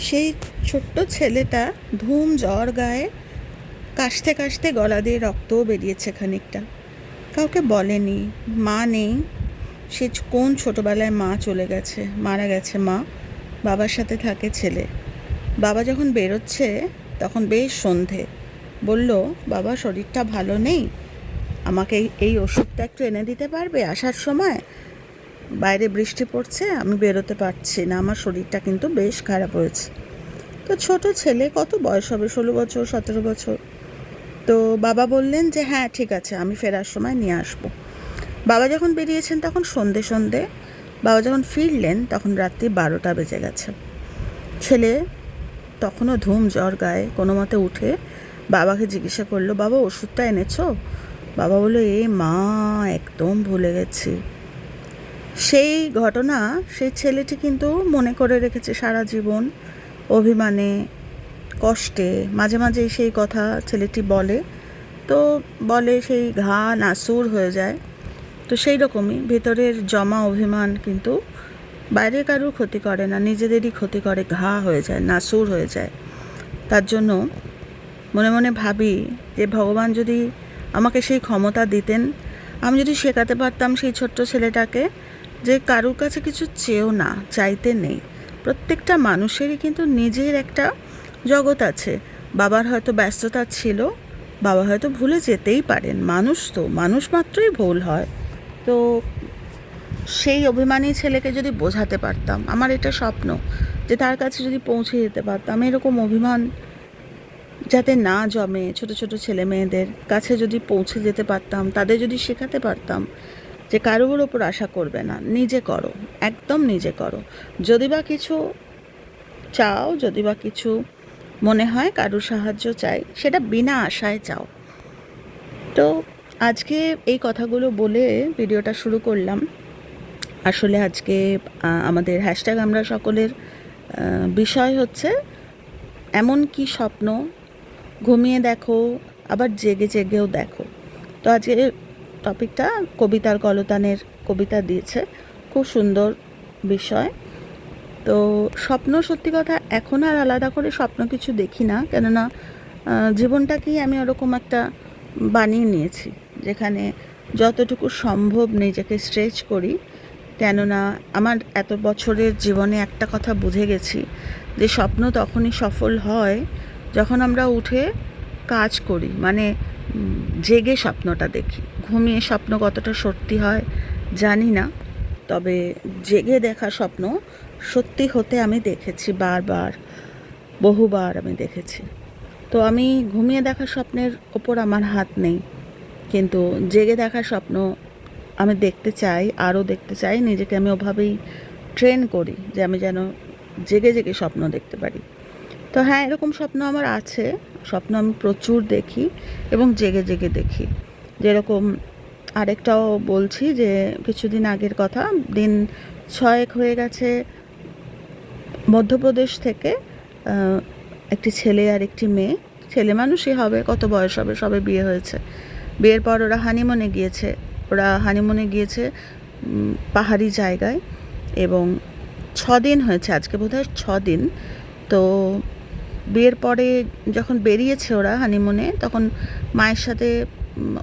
সেই ছোট্ট ছেলেটা ধুম জ্বর গায়ে কাশতে কাশতে গলা দিয়ে রক্তও বেরিয়েছে খানিকটা। কাউকে বলেনি, মা নেই। সে কোন ছোটোবেলায় মা চলে গেছে, মারা গেছে মা, বাবার সাথে থাকে ছেলে। বাবা যখন বেরোচ্ছে, তখন বেশ সন্ধে। বলল, বাবা, শরীরটা ভালো নেই? আমাকে এই- ওষুধটা একটু এনে দিতে পারবে আসার সময়? বাইরে বৃষ্টি পড়ছে, আমি বেরোতে পারছি না, আমার শরীরটা কিন্তু বেশ খারাপ হয়েছে। তো ছোট ছেলে, কত বয়স হবে? ষোলো বছর, সতেরো বছর? তো বাবা বললেন যে হ্যাঁ ঠিক আছে, আমি ফেরার সময় নিয়ে আসব। বাবা যখন বেরিয়েছেন তখন সন্ধে সন্ধে, বাবা যখন ফিরলেন তখন রাত্রি বারোটা বেজে গেছে। ছেলে তখনও ধুম, জ্বর গায়ে, কোনো মতে উঠে বাবাকে জিজ্ঞাসা করল, বাবা, ওষুধটা এনেছো? বাবা বলল, এ মা, একদম ভুলে গেছি। সেই ঘটনা সেই ছেলেটি কিন্তু মনে করে রেখেছে সারা জীবন অভিমানে, কষ্টে। মাঝে মাঝে সেই কথা ছেলেটি বলে। তো বলে সেই ঘা নাসুর হয়ে যায়। তো সেই রকমই ভেতরের জমা অভিমান কিন্তু বাইরে কারোর ক্ষতি করে না, নিজেদেরই ক্ষতি করে। ঘা হয়ে যায়, নাসুর হয়ে যায়। তার জন্য মনে মনে ভাবি যে ভগবান যদি আমাকে সেই ক্ষমতা দিতেন, আমি যদি শেখাতে পারতাম সেই ছোট্ট ছেলেটাকে যে কারোর কাছে কিছু চেয়েও না, চাইতে নেই। প্রত্যেকটা মানুষেরই কিন্তু নিজের একটা জগৎ আছে। বাবার হয়তো ব্যস্ততা ছিল, বাবা হয়তো ভুলে যেতেই পারেন। মানুষ তো, মানুষ মাত্রই ভুল হয়। তো সেই অভিমানী ছেলেকে যদি বোঝাতে পারতাম, আমার এটা স্বপ্ন যে তার কাছে যদি পৌঁছে যেতে পারতাম, এরকম অভিমান যাতে না জমে ছোট ছোট ছেলে মেয়েদের কাছে যদি পৌঁছে যেতে পারতাম, তাদের যদি শেখাতে পারতাম যে কারোর ওপর আশা করবে না, নিজে করো, একদম নিজে করো। যদি বা কিছু চাও, যদি বা কিছু মনে হয় কারোর সাহায্য চাই, সেটা বিনা আশায় চাও। তো আজকে এই কথাগুলো বলে ভিডিওটা শুরু করলাম। আসলে আজকে আমাদের হ্যাশট্যাগ আমরা সকলের বিষয় হচ্ছে, এমন কি স্বপ্ন? ঘুমিয়ে দেখো, আবার জেগে জেগেও দেখো। তো আজকে টপিকটা কবিতার কলতানের কবিতা দিয়েছে। খুব সুন্দর বিষয়। তো স্বপ্ন সত্যি কথা এখন আর আলাদা করে স্বপ্ন কিছু দেখি না, কেননা জীবনটাকেই আমি ওরকম একটা বানিয়ে নিয়েছি, যেখানে যতটুকু সম্ভব নিজেকে স্ট্রেচ করি। কেননা, আমার এত বছরের জীবনে একটা কথা বুঝে গেছি, যে স্বপ্ন তখনই সফল হয় যখন আমরা উঠে কাজ করি। মানে জেগে স্বপ্নটা দেখি। ঘুমিয়ে স্বপ্ন কতটা সত্যি হয় জানি না, তবে জেগে দেখা স্বপ্ন সত্যি হতে আমি দেখেছি, বারবার, বহুবার আমি দেখেছি। তো আমি ঘুমিয়ে দেখা স্বপ্নের ওপর আমার হাত নেই, কিন্তু জেগে দেখা স্বপ্ন আমি দেখতে চাই, আরও দেখতে চাই, নিজেকে আমি ওভাবেই ট্রেন করি যে আমি যেন জেগে জেগে স্বপ্ন দেখতে পারি। তো হ্যাঁ এরকম স্বপ্ন আমার আছে। স্বপ্ন আমি প্রচুর দেখি এবং জেগে জেগে দেখি। যেরকম আরেকটাও বলছি যে, কিছুদিন আগের কথা, দিন ছয়েক হয়ে গেছে মধ্যপ্রদেশ থেকে একটি ছেলে আর একটি মেয়ে। ছেলে মানুষই হবে, কত বয়স হবে, সবে বিয়ে হয়েছে। বিয়ের পর ওরা হানিমুনে গিয়েছে। ওরা হানিমুনে গিয়েছে পাহাড়ি জায়গায় এবং ছ দিন হয়েছে, আজকে বোধহয় ছ দিন তো বিয়ের পরে যখন বেরিয়েছে ওরা হানিমুনে তখন মায়ের সাথে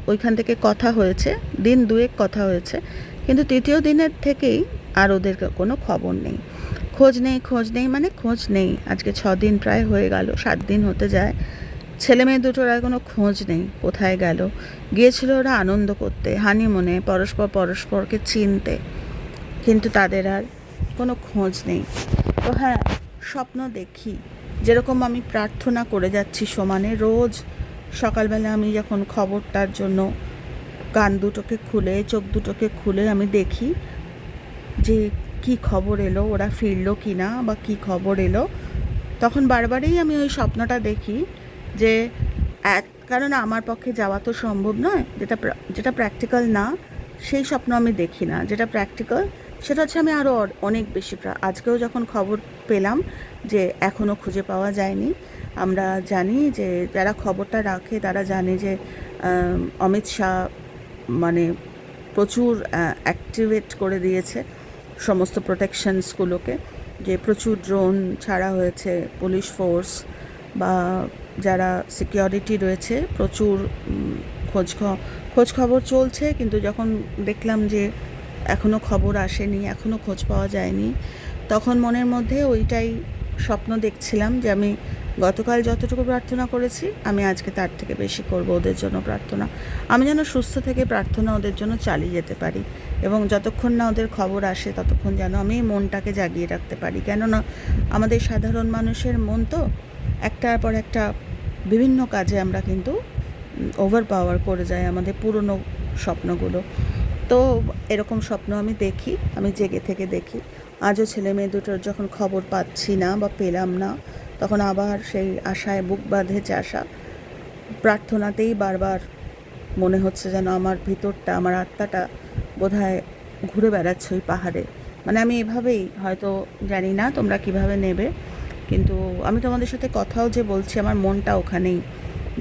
ওইখান থেকে কথা হয়েছে, দিন দুয়েক কথা হয়েছে। কিন্তু তৃতীয় দিনের থেকেই আর ওদের কোনো খবর নেই। খোঁজ নেই খোঁজ নেই মানে খোঁজ নেই। আজকে ছ দিন প্রায় হয়ে গেল, সাত দিন হতে যায়। ছেলে মেয়ে দুটোর আর কোনো খোঁজ নেই, কোথায় গেল? গিয়েছিল ওরা আনন্দ করতে হানিমুনে পরস্পর পরস্পরকে চিনতে। কিন্তু তাদের আর কোনো খোঁজ নেই। তো হ্যাঁ স্বপ্ন দেখি। যেরকম আমি প্রার্থনা করে যাচ্ছি সমানে, রোজ সকালবেলা আমি যখন খবরটার জন্য কান দুটোকে খুলে, চোখ দুটোকে খুলে আমি দেখি যে কি খবর এলো, ওরা ফিরলো কি না বা কি খবর এলো, তখন বারবারই আমি ওই স্বপ্নটা দেখি যে এক, কারণ আমার পক্ষে যাওয়া তো সম্ভব নয়, যেটা যেটা প্র্যাকটিক্যাল না, সেই স্বপ্ন আমি দেখি না। যেটা প্র্যাকটিক্যাল সেটা হচ্ছে আমি আরও অনেক বেশি আজকেও যখন খবর পেলাম যে এখনও খুঁজে পাওয়া যায়নি, আমরা জানি যে যারা খবরটা রাখে তারা জানে যে অমিত শাহ মানে প্রচুর অ্যাক্টিভেট করে দিয়েছে সমস্ত প্রোটেকশনসগুলোকে যে প্রচুর ড্রোন ছাড়া হয়েছে পুলিশ ফোর্স বা যারা সিকিউরিটি রয়েছে প্রচুর খোঁজ খোঁজ খবর চলছে, কিন্তু যখন দেখলাম যে এখনও খবর আসেনি এখনও খোঁজ পাওয়া যায়নি। তখন মনের মধ্যে ওইটাই স্বপ্ন দেখছিলাম যে আমি গতকাল যতটুকু প্রার্থনা করেছি, আমি আজকে তার থেকে বেশি করব ওদের জন্য প্রার্থনা। আমি যেন সুস্থ থেকে প্রার্থনা ওদের জন্য চালিয়ে যেতে পারি এবং যতক্ষণ না ওদের খবর আসে, ততক্ষণ যেন আমি মনটাকে জাগিয়ে রাখতে পারি। কেননা আমাদের সাধারণ মানুষের মন তো একটার পর একটা বিভিন্ন কাজে আমরা কিন্তু ওভার পাওয়ার করে যায় আমাদের পুরনো স্বপ্নগুলো। তো এরকম স্বপ্ন আমি দেখি, আমি জেগে থেকে দেখি। আজও ছেলে মেয়ে দুটোর যখন খবর পাচ্ছি না বা পেলাম না, তখন আবার সেই আশায় বুক বাঁধেছে আশা। প্রার্থনাতেই বারবার মনে হচ্ছে যেন আমার ভিতরটা, আমার আত্মাটা বোধহয় ঘুরে বেড়াচ্ছে ওই পাহাড়ে। মানে আমি এভাবেই, হয়তো জানি না তোমরা কীভাবে নেবে, কিন্তু আমি তোমাদের সাথে কথাও যে বলছি, আমার মনটা ওখানেই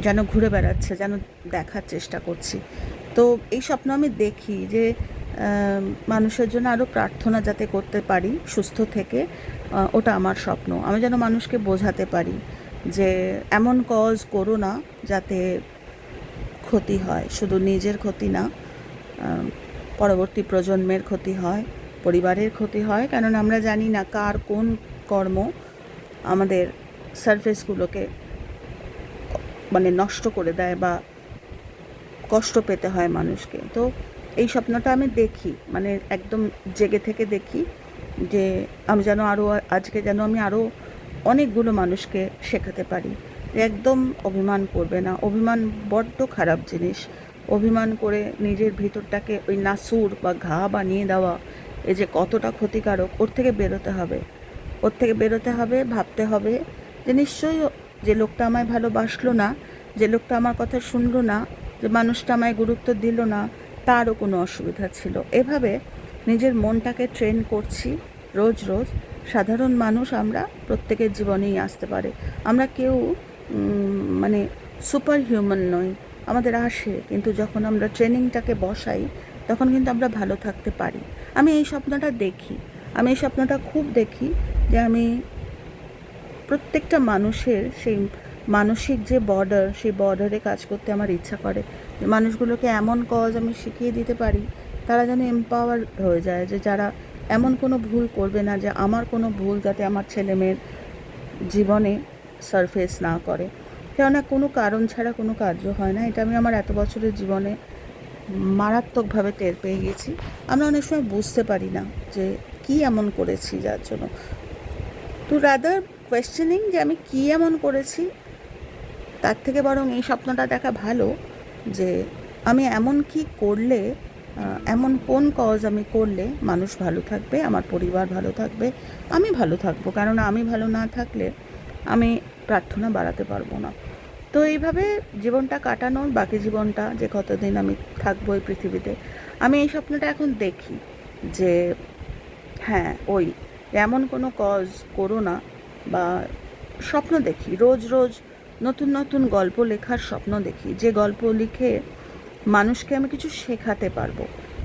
যেন ঘুরে বেড়াচ্ছে, যেন দেখার চেষ্টা করছি। তো এই স্বপ্ন আমি দেখি যে মানুষের জন্য আরও প্রার্থনা যাতে করতে পারি, সুস্থ থেকে ওটা আমার স্বপ্ন। আমি যেন মানুষকে বোঝাতে পারি যে, এমন কজ করো না যাতে ক্ষতি হয়। শুধু নিজের ক্ষতি না পরবর্তী প্রজন্মের ক্ষতি হয়, পরিবারের ক্ষতি হয়। কারণ আমরা জানি না কার কোন কর্ম আমাদের সারফেসগুলোকে মানে নষ্ট করে দেয় বা কষ্ট পেতে হয় মানুষকে। তো এই স্বপ্নটা আমি দেখি মানে একদম জেগে থেকে দেখি যে আমি যেন আরও আজকে যেন আমি আরও অনেকগুলো মানুষকে শেখাতে পারি। একদম অভিমান করবে না। অভিমান বড্ড খারাপ জিনিস। অভিমান করে নিজের ভিতরটাকে ওই নাসুর বা ঘা বানিয়ে দেওয়া এই যে কতটা ক্ষতিকারক, ওর থেকে বেরোতে হবে। ওর থেকে বেরোতে হবে, ভাবতে হবে যে নিশ্চয়ই যে লোকটা আমায় ভালোবাসলো না, যে লোকটা আমার কথা শুনলো না যে মানুষটা আমায় গুরুত্ব দিল না, তারও কোনো অসুবিধা ছিল। এভাবে নিজের মনটাকে ট্রেন করছি রোজ রোজ। সাধারণ মানুষ আমরা প্রত্যেকের জীবনেই আসতে পারে। আমরা কেউ মানে সুপার হিউম্যান নই, আমাদের আসে, কিন্তু যখন আমরা ট্রেনিংটাকে বসাই, তখন কিন্তু আমরা ভালো থাকতে পারি। আমি এই স্বপ্নটা দেখি। আমি এই স্বপ্নটা খুব দেখি যে আমি প্রত্যেকটা মানুষের সেই মানসিক যে বর্ডার সেই বর্ডারে কাজ করতে আমার ইচ্ছা করে। যে মানুষগুলোকে এমন কজ আমি শিখিয়ে দিতে পারি, তারা যেন এম্পাওয়ার হয়ে যায়। যে যারা এমন কোনো ভুল করবে না, যে আমার কোনো ভুল যাতে আমার ছেলে মেয়ের জীবনে সারফেস না করে। কেননা কোনো কারণ ছাড়া কোনো কার্য হয় না। এটা আমি আমার এত বছরের জীবনে মারাত্মকভাবে টের পেয়ে গেছি। আমরা অনেক সময় বুঝতে পারি না যে কি এমন করেছি যার জন্য। টু রাদার কোয়েশ্চেনিং যে আমি কী এমন করেছি তার থেকে বরং এই স্বপ্নটা দেখা ভালো যে আমি এমন কি করলে এমন কোন কজ আমি করলে মানুষ ভালো থাকবে, আমার পরিবার ভালো থাকবে, আমি ভালো থাকব। কারণ আমি ভালো না থাকলে আমি প্রার্থনা বাড়াতে পারব না। তো এইভাবে জীবনটা কাটানোর বাকি জীবনটা যে কতদিন আমি থাকব এই পৃথিবীতে, আমি এই স্বপ্নটা এখন দেখি যে হ্যাঁ ওই এমন কোনো কজ করো না বা স্বপ্ন দেখি, রোজ রোজ নতুন নতুন গল্প লেখার স্বপ্ন দেখি। যে গল্প লিখে মানুষকে আমি কিছু শেখাতে পারব,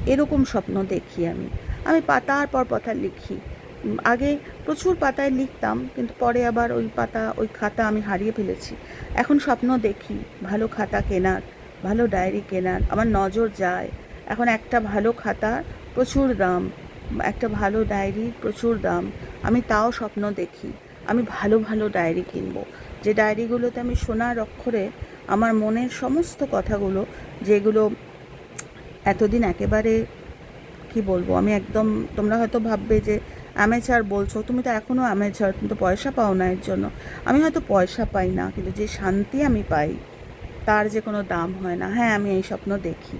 এরকম স্বপ্ন দেখি আমি। আমি পাতার পর পাতা লিখি। আগে প্রচুর পাতায় লিখতাম, কিন্তু পরে আবার ওই পাতা, ওই খাতা আমি হারিয়ে ফেলেছি। এখন স্বপ্ন দেখি, ভালো খাতা কেনার, ভালো ডায়েরি কেনার, আমার নজর যায়। এখন একটা ভালো খাতার প্রচুর দাম। একটা ভালো ডায়েরি, প্রচুর দাম। আমি তাও স্বপ্ন দেখি। আমি ভালো ভালো ডায়েরি কিনবো। যে ডায়েরিগুলোতে আমি সোনার অক্ষরে আমার মনের সমস্ত কথাগুলো, যেগুলো এতদিন একেবারে, কি বলব, আমি একদম, তোমরা হয়তো ভাববে যে অ্যামেচার বলছো, তুমি তো এখনও অ্যামেচার তুমি তো পয়সা পাও না এর জন্য। আমি হয়তো পয়সা পাই না, কিন্তু যে শান্তি আমি পাই, তার যে কোনো দাম হয় না। হ্যাঁ আমি এই স্বপ্ন দেখি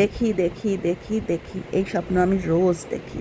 দেখি দেখি দেখি দেখি, এই স্বপ্ন আমি রোজ দেখি।